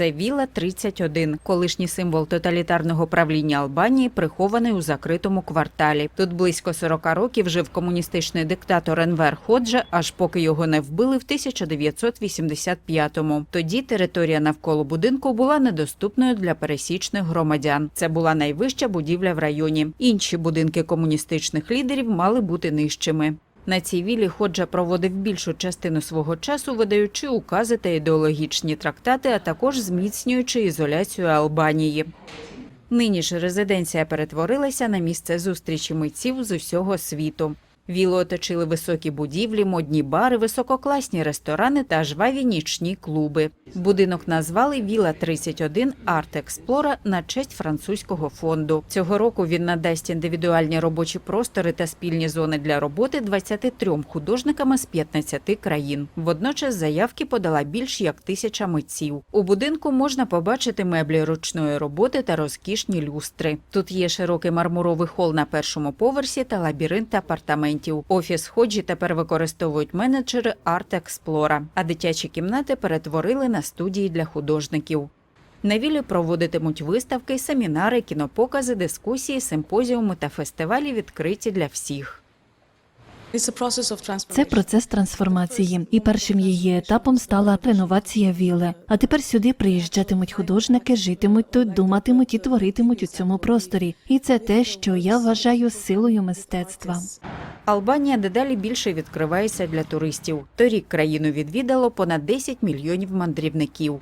Це Віла 31, колишній символ тоталітарного правління Албанії, прихований у закритому кварталі. Тут близько 40 років жив комуністичний диктатор Енвер Ходжа, аж поки його не вбили в 1985-му. Тоді територія навколо будинку була недоступною для пересічних громадян. Це була найвища будівля в районі. Інші будинки комуністичних лідерів мали бути нижчими. На цій вілі Ходжа проводив більшу частину свого часу, видаючи укази та ідеологічні трактати, а також зміцнюючи ізоляцію Албанії. Нині ж резиденція перетворилася на місце зустрічі митців з усього світу. Вілу оточили високі будівлі, модні бари, висококласні ресторани та жваві нічні клуби. Будинок назвали Віла 31 Арт Експлора на честь французького фонду. Цього року він надасть індивідуальні робочі простори та спільні зони для роботи 23 художниками з 15 країн. Водночас заявки подала більш як тисяча митців. У будинку можна побачити меблі ручної роботи та розкішні люстри. Тут є широкий мармуровий хол на першому поверсі та лабіринт апартаментів. Офіс ходжі тепер використовують менеджери Арт Експлора, а дитячі кімнати перетворили на студії для художників. На вілі проводитимуть виставки, семінари, кінопокази, дискусії, симпозіуми та фестивалі відкриті для всіх. Це процес трансформації, і першим її етапом стала реновація вілли. А тепер сюди приїжджатимуть художники, житимуть тут, думатимуть і творитимуть у цьому просторі. І це те, що я вважаю силою мистецтва. Албанія дедалі більше відкривається для туристів. Торік країну відвідало понад 10 мільйонів мандрівників.